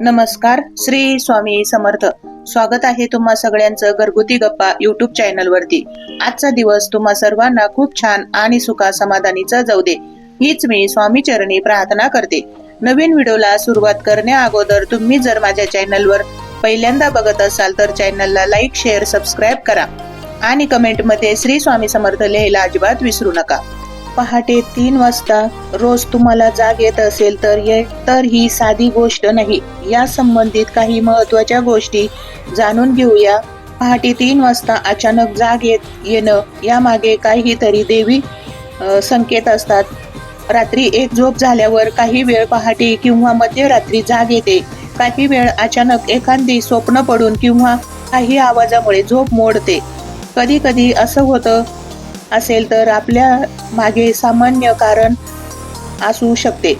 नमस्कार श्री स्वामी समर्थ. स्वागत आहे तुम्हा सगळ्यांचं घरगुती गप्पा युट्यूब चॅनल वरती आजचा दिवस तुम्हा सर्वांना खूप छान आणि सुखा समाधानीचा जाऊ दे. हीच मी स्वामी चरणी प्रार्थना करते. नवीन व्हिडिओला सुरुवात करण्या अगोदर तुम्ही जर माझ्या चॅनलवर पहिल्यांदा बघत असाल तर चॅनलला लाईक शेअर सबस्क्राईब करा. आणि कमेंटमध्ये श्री स्वामी समर्थ लिहायला अजिबात विसरू नका. पहाटे तीन वाजता रोज तुम्हाला जाग येत असेल तर ये तर ही साधी गोष्ट नाही. या संबंधित काही महत्त्वाच्या गोष्टी जाणून घेऊया. पहाटे तीन वाजता अचानक जाग येत येणं यामागे काहीतरी देवी संकेत असतात. रात्री एक झोप झाल्यावर काही वेळ पहाटे किंवा मध्यरात्री जाग येते. काही वेळ अचानक एखादी स्वप्न पडून किंवा काही आवाजामुळे झोप मोडते. कधी कधी असं होतं असेल तर आपल्या मागे सामान्य कारण असू शकते.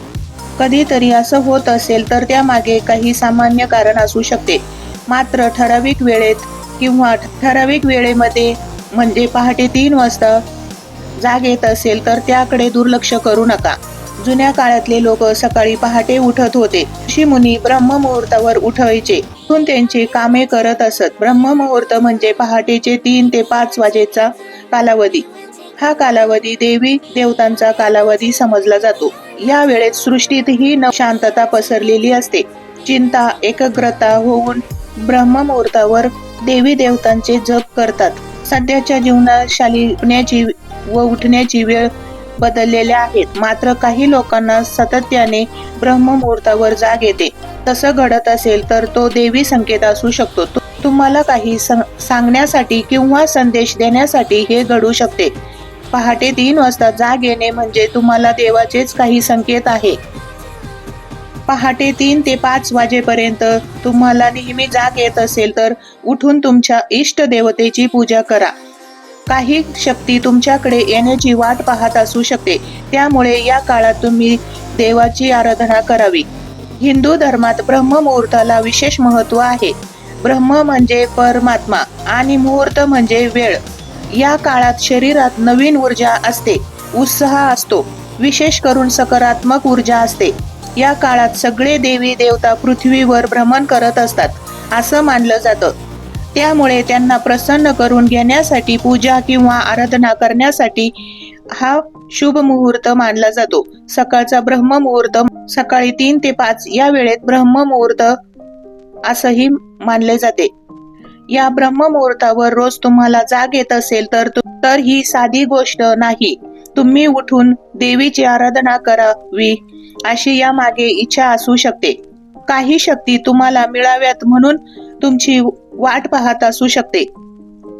कधीतरी असं होत असेल तर त्यामागे काही सामान्य कारण असू शकते. मात्र ठराविक वेळेत किंवा ठराविक वेळेमध्ये म्हणजे पहाटे तीन वाजता जाग येत असेल तर त्याकडे दुर्लक्ष करू नका. जुन्या काळातले लोक सकाळी पहाटे उठत होते. ऋषी मुनी ब्रह्ममुहूर्तावर उठवायचे तिथून त्यांची कामे करत असत. ब्रह्ममुहूर्त म्हणजे पहाटेचे तीन ते पाच वाजेचा कालावधी. हा कालावधी देवी देवतांचा कालावधी समजला जातो. या वेळेत सृष्टीतही न शांतता पसरलेली असते. चिंता एकाग्रता होऊन ब्रह्ममुहूर्तावर देवी देवतांचे जप करतात. सध्याच्या जीवनात शाली व उठण्याची वेळ बदललेल्या आहेत. मात्र काही लोकांना सातत्याने ब्रह्ममुहूर्तावर जाग येते. तसं घडत असेल तर तो देवी संकेत असू शकतो. तुम्हाला काही सांगण्यासाठी किंवा संदेश देण्यासाठी हे घडू शकते. पहाटे तीन वाजता जाग येणे म्हणजे तुम्हाला देवाचेच काही संकेत आहे. पहाटे तीन ते पाच वाजेपर्यंत तुम्हाला नेहमी जाग येत असेल तर उठून तुमच्या इष्ट देवतेची पूजा करा. काही शक्ती तुमच्याकडे येण्याची वाट पाहत असू शकते. त्यामुळे या काळात तुम्ही देवाची आराधना करावी. हिंदू धर्मात ब्रह्ममुहूर्ताला विशेष महत्त्व आहे. ब्रह्म म्हणजे परमात्मा आणि मुहूर्त म्हणजे वेळ. या काळात शरीरात नवीन ऊर्जा असते उत्साह असतो विशेष करून सकारात्मक ऊर्जा असते. या काळात सगळे देवी देवता पृथ्वीवर भ्रमण करत असतात असं मानलं जातं. त्यामुळे त्यांना प्रसन्न करून घेण्यासाठी पूजा किंवा आराधना करण्यासाठी हा शुभ मुहूर्त मानला जातो. सकाळचा ब्रह्म मुहूर्त सकाळी तीन ते पाच या वेळेत ब्रह्म मुहूर्त असंही मानले जाते. या ब्रह्ममुहूर्तावर रोज तुम्हाला जाग येत असेल तर तर ही साधी गोष्ट नाही. तुम्ही उठून देवीची आराधना करावी अशी या मागे इच्छा असू शकते. काही शक्ती तुम्हाला मिळाव्यात म्हणून तुमची वाट पाहत असू शकते.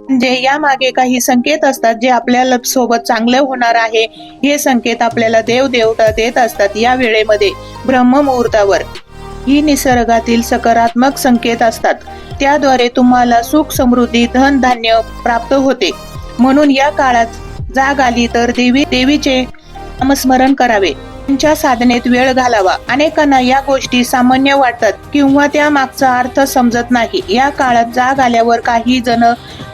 म्हणजे यामागे काही संकेत असतात जे आपल्याला सोबत चांगलं होणार आहे. हे संकेत आपल्याला देव देवता देत असतात या वेळेमध्ये ब्रह्ममुहूर्तावर. ही निसर्गातील सकारात्मक संकेत असतात. त्याद्वारे तुम्हाला सुख समृद्धी धन धान्य प्राप्त होते. म्हणून या काळात जाग आली तर देवी देवीचे नामस्मरण करावे. तुमच्या साधनेत वेळ घालावा. अनेकांना या गोष्टी सामान्य वाटतात किंवा त्या मागचा अर्थ समजत नाही. या काळात जाग आल्यावर काही जण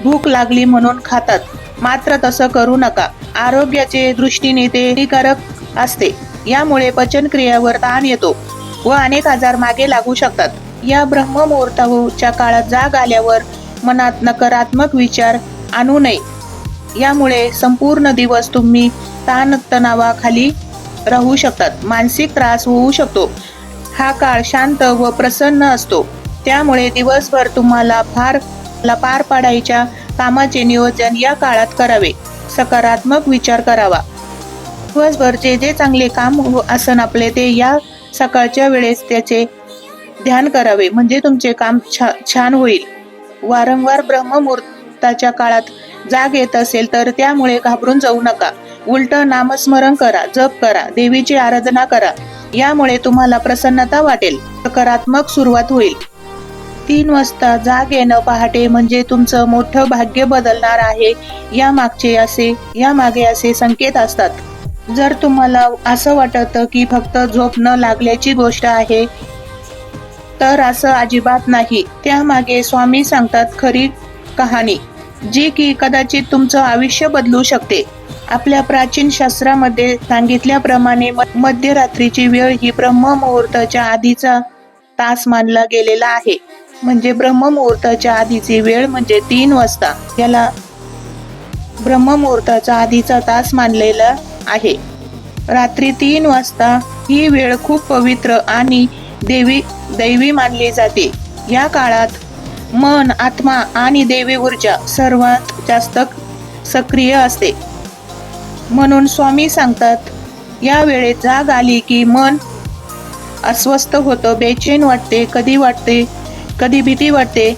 भूक लागली म्हणून खातात. मात्र तसं करू नका. आरोग्याचे दृष्टीने ते हानिकारक असते. यामुळे पचनक्रियावर ताण येतो. व अनेक आजार मागे लागू शकतात. या ब्रह्ममुहूर्ताच्या काळात जाग आल्यावर मनात नकारात्मक विचार आणू नये. यामुळे संपूर्ण दिवस तुम्ही ताण तणावाखाली राहू शकतात. मानसिक त्रास होऊ शकतो. हा काळ शांत व प्रसन्न असतो. त्यामुळे दिवसभर तुम्हाला फार ला पार पाडायच्या कामाचे नियोजन या काळात करावे. सकारात्मक विचार करावा. दिवसभर जे जे चांगले काम हो- असन आपले ते या सकाळच्या वेळेस त्याचे ध्यान करावे. म्हणजे तुमचे काम छा छान होईल. वारंवार ब्रह्ममुहूर्ताच्या काळात जाग येत असेल तर त्यामुळे घाबरून जाऊ नका. उलट नामस्मरण करा जप करा देवीची आराधना करा. यामुळे तुम्हाला प्रसन्नता वाटेल. सकारात्मक सुरुवात होईल. तीन वाजता जाग येणं पहाटे म्हणजे तुमचं मोठं भाग्य बदलणार आहे. या मागचे असे या मागे असे संकेत असतात. जर तुम्हाला असं वाटतं की फक्त झोप न लागल्याची गोष्ट आहे तर असं अजिबात नाही. त्यामागे स्वामी सांगतात खरी कहाणी जी की कदाचित तुमचं आयुष्य बदलू शकते. आपल्या प्राचीन शास्त्रामध्ये सांगितल्याप्रमाणे म- मध्यरात्रीची वेळ ही ब्रह्म मुहूर्ताच्या आधीचा तास मानला गेलेला आहे. म्हणजे ब्रह्ममुहूर्ताच्या आधीची वेळ म्हणजे तीन वाजता. याला ब्रह्ममुहूर्ताचा आधीचा तास मानलेला आहे. रात्री तीन वाजता ही वेळ खूप पवित्र आणि देवी दैवी मानली जाते. या काळात मन आत्मा आणि देवी ऊर्जा सर्वात जास्त सक्रिय असते. म्हणून स्वामी सांगतात या वेळेत जाग आली की मन अस्वस्थ होतं बेचैन वाटते कधी वाटते कधी भीती वाटते.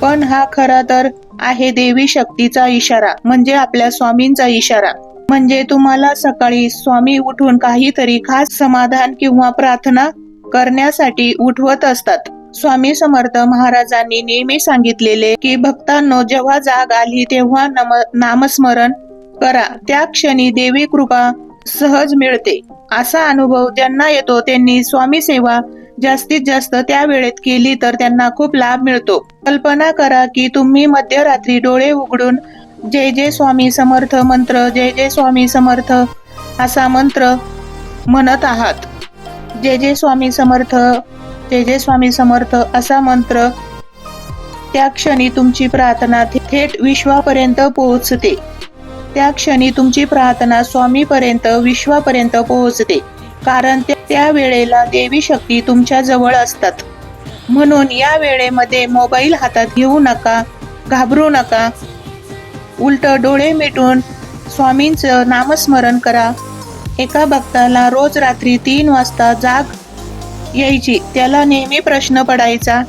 पण हा खरा तर आहे देवी शक्तीचा इशारा म्हणजे आपल्या स्वामींचा इशारा. म्हणजे तुम्हाला सकाळी स्वामी उठून काहीतरी खास समाधान किंवा प्रार्थना करण्यासाठी उठवत असतात. स्वामी समर्थ महाराजांनी नेहमी सांगितलेले की भक्तांनो जेव्हा जाग आली तेव्हा नम नामस्मरण करा. त्या क्षणी देवी कृपा सहज मिळते. असा अनुभव ज्यांना येतो त्यांनी स्वामी सेवा जास्तीत जास्त त्या वेळेत केली तर त्यांना खूप लाभ मिळतो. कल्पना करा की तुम्ही मध्यरात्री डोळे उघडून जय जय स्वामी समर्थ मंत्र जय जय स्वामी समर्थ असा मंत्र म्हणत आहात. जय जय स्वामी समर्थ जय जय स्वामी समर्थ असा मंत्र त्या क्षणी तुमची प्रार्थना थेट विश्वापर्यंत पोहोचते. त्या क्षणी तुमची प्रार्थना स्वामीपर्यंत विश्वापर्यंत पोहोचते. कारण त्या वेळेला देवी शक्ती तुमच्या जवळ असतात. म्हणून या वेळेमध्ये मोबाईल हातात घेऊ नका घाबरू नका. उलट डोळे मिटून स्वामींचं नामस्मरण करा. एका भक्ताला रोज रात्री तीन वाजता जाग यायची. त्याला नेहमी प्रश्न पडायचा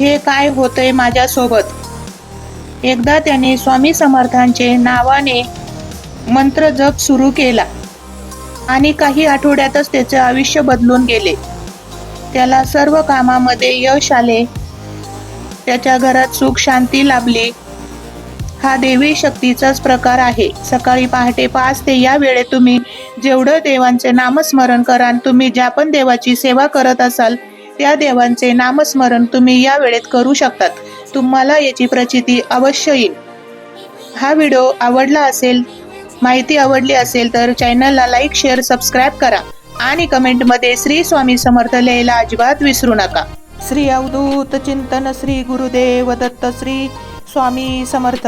हे काय होतंय माझ्यासोबत? एकदा त्याने स्वामी समर्थांचे नावाने मंत्र जप सुरू केला आणि काही आठवड्यातच त्याचे आयुष्य बदलून गेले. त्याला सर्व कामामध्ये यश आले. त्याच्या घरात सुख शांती लाभली. हा देवी शक्तीचाच प्रकार आहे. सकाळी पहाटे पाच ते या वेळेत तुम्ही जेवढं देवांचे नामस्मरण कराल तुम्ही ज्या पण देवाची सेवा करत असाल त्या देवांचे नामस्मरण तुम्ही या वेळेत करू शकतात. तुम्हाला याची प्रचिती अवश्य येईल. हा व्हिडिओ आवडला असेल माहिती आवडली असेल तर चॅनलला लाईक शेअर सबस्क्राईब करा आणि कमेंटमध्ये श्री स्वामी समर्थ लिहायला अजिबात विसरू नका. श्री अवधूत चिंतन श्री गुरुदेव दत्त श्री स्वामी समर्थ.